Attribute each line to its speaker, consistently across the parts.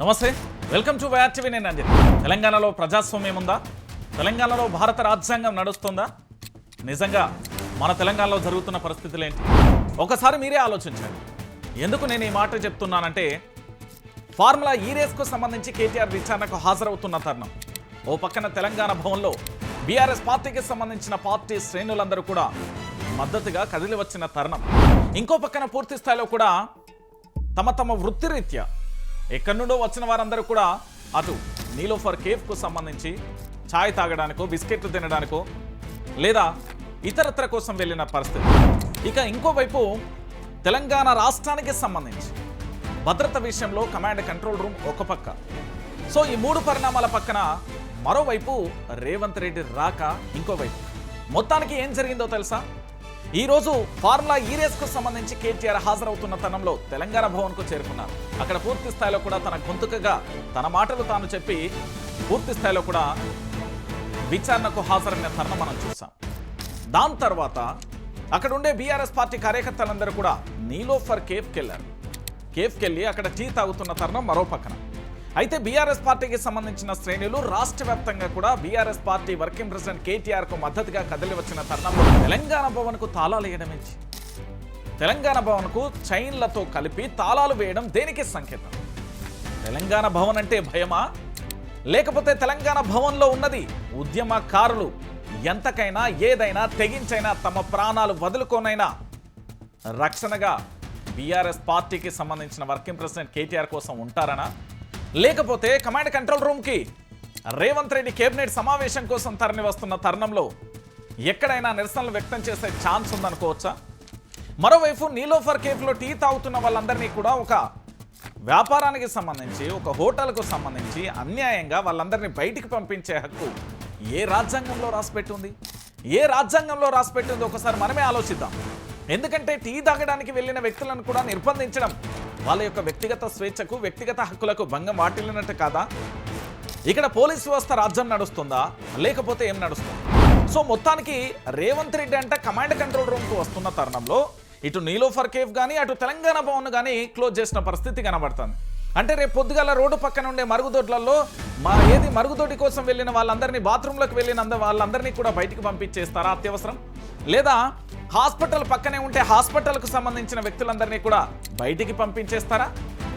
Speaker 1: నమస్తే. Welcome to YRTV నేను అంజలి. తెలంగాణలో ప్రజాస్వామ్యం ఉందా? తెలంగాణలో భారత రాజ్యాంగం నడుస్తుందా? నిజంగా మన తెలంగాణలో జరుగుతున్న పరిస్థితులు ఏంటి? ఒకసారి మీరే ఆలోచించండి. ఎందుకు నేను ఈ మాట చెప్తున్నానంటే ఫార్ములా ఈ రేస్కు సంబంధించి కేటీఆర్ విచారణకు హాజరవుతున్న తరుణం. ఓ పక్కన తెలంగాణ భవన్లో బీఆర్ఎస్ పార్టీకి సంబంధించిన పార్టీ శ్రేణులందరూ కూడా మద్దతుగా కదిలి వచ్చిన తరుణం. ఇంకో పక్కన పూర్తి స్థాయిలో కూడా తమ తమ వృత్తిరీత్యా ఎక్కడి నుండో వచ్చిన వారందరూ కూడా అటు నీలోఫర్ కేఫ్కు సంబంధించి ఛాయ్ తాగడానికో బిస్కెట్లు తినడానికో లేదా ఇతరత్ర కోసం వెళ్ళిన పరిస్థితి. ఇక ఇంకోవైపు తెలంగాణ రాష్ట్రానికి సంబంధించి భద్రత విషయంలో కమాండ్ కంట్రోల్ రూమ్ ఒక పక్క. సో ఈ మూడు పరిణామాల పక్కన మరోవైపు రేవంత్ రెడ్డి రాక ఇంకోవైపు మొత్తానికి ఏం జరిగిందో తెలుసా? ఈరోజు ఫార్ములా ఈ రేస్కు సంబంధించి కేటీఆర్ హాజరవుతున్న తరుణంలో తెలంగాణ భవన్కు చేరుకున్నారు. అక్కడ పూర్తి స్థాయిలో కూడా తన గొంతుకగా తన మాటలు తాను చెప్పి పూర్తి స్థాయిలో కూడా విచారణకు హాజరైన తరుణం మనం చూసాం. దాని తర్వాత అక్కడ ఉండే బీఆర్ఎస్ పార్టీ కార్యకర్తలందరూ కూడా నీలోఫర్ కేఫ్కి వెళ్ళారు కేఫ్కి వెళ్ళి అక్కడ టీ తాగుతున్న తరుణం మరో పక్కన. అయితే బీఆర్ఎస్ పార్టీకి సంబంధించిన శ్రేణులు రాష్ట్ర వ్యాప్తంగా కూడా బీఆర్ఎస్ పార్టీ వర్కింగ్ ప్రెసిడెంట్ కేటీఆర్కు మద్దతుగా కదిలి వచ్చిన తరుణంలో తెలంగాణ భవన్కు తాళాలు వేయడం తెలంగాణ భవన్కు చైన్లతో కలిపి తాళాలు వేయడం దేనికి సంకేతం? తెలంగాణ భవన్ అంటే భయమా? లేకపోతే తెలంగాణ భవన్లో ఉన్నది ఉద్యమకారులు ఎంతకైనా ఏదైనా తెగించైనా తమ ప్రాణాలు వదులుకోనైనా రక్షణగా బీఆర్ఎస్ పార్టీకి సంబంధించిన వర్కింగ్ ప్రెసిడెంట్ కేటీఆర్ కోసం ఉంటారనా? లేకపోతే కమాండ్ కంట్రోల్ రూమ్కి. రేవంత్ రెడ్డి కేబినెట్ సమావేశం కోసం తరలి వస్తున్న తరుణంలో ఎక్కడైనా నిరసనలు వ్యక్తం చేసే ఛాన్స్ ఉందనుకోవచ్చా? మరోవైపు నీలోఫర్ కేఫ్లో టీ తాగుతున్న వాళ్ళందరినీ కూడా ఒక వ్యాపారానికి సంబంధించి ఒక హోటల్కు సంబంధించి అన్యాయంగా వాళ్ళందరినీ బయటికి పంపించే హక్కు ఏ రాజ్యాంగంలో రాసిపెట్టుంది? ఏ రాజ్యాంగంలో రాసిపెట్టింది? ఒకసారి మనమే ఆలోచిద్దాం. ఎందుకంటే టీ తాగడానికి వెళ్ళిన వ్యక్తులను కూడా నిర్బంధించడం వాళ్ళ యొక్క వ్యక్తిగత స్వేచ్ఛకు వ్యక్తిగత హక్కులకు భంగం వాటిల్లినట్టు కాదా? ఇక్కడ పోలీస్ వ్యవస్థ రాజ్యం నడుస్తుందా? లేకపోతే ఏం నడుస్తుంది? సో మొత్తానికి రేవంత్ రెడ్డి అంటే కమాండ్ కంట్రోల్ రూమ్కు వస్తున్న తరుణంలో ఇటు నీలోఫర్ కేఫ్ కానీ అటు తెలంగాణ భవన్ కానీ క్లోజ్ చేసిన పరిస్థితి కనబడుతుంది. అంటే రేపు పొద్దుగాల రోడ్డు పక్కన ఉండే మరుగుదొడ్లలో మా ఏది మరుగుదొడ్డి కోసం వెళ్ళిన వాళ్ళందరినీ బాత్రూంలోకి వెళ్ళిన వాళ్ళందరినీ కూడా బయటికి పంపించేస్తారా అత్యవసరం? లేదా హాస్పిటల్ పక్కనే ఉంటే హాస్పిటల్కు సంబంధించిన వ్యక్తులందరినీ కూడా బయటికి పంపించేస్తారా?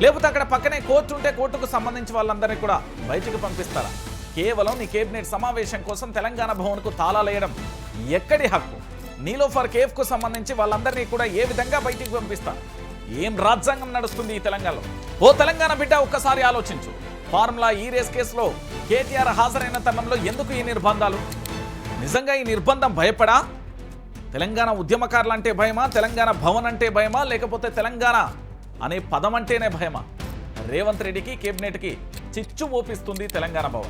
Speaker 1: లేకపోతే అక్కడ పక్కనే కోర్టు ఉంటే కోర్టుకు సంబంధించి వాళ్ళందరినీ కూడా బయటికి పంపిస్తారా? కేవలం నీ కేబినెట్ సమావేశం కోసం తెలంగాణ భవన్కు తాళాలేయడం ఎక్కడి హక్కు? నీలోఫర్ కేఫ్కు సంబంధించి వాళ్ళందరినీ కూడా ఏ విధంగా బయటికి పంపిస్తారు? ఏం రాజ్యాంగం నడుస్తుంది ఈ తెలంగాణలో? ఓ తెలంగాణ బిడ్డ ఒక్కసారి ఆలోచించు. ఫార్ములా ఈ రేస్ కేసులో కేటీఆర్ హాజరైన తరుణంలో ఎందుకు ఈ నిర్బంధాలు? నిజంగా ఈ నిర్బంధం భయపడా? తెలంగాణ ఉద్యమకారులు అంటే భయమా? తెలంగాణ భవన్ అంటే భయమా? లేకపోతే తెలంగాణ అనే పదం అంటేనే భయమా? రేవంత్ రెడ్డికి కేబినెట్కి చిచ్చు మోపిస్తుంది తెలంగాణ భవన్.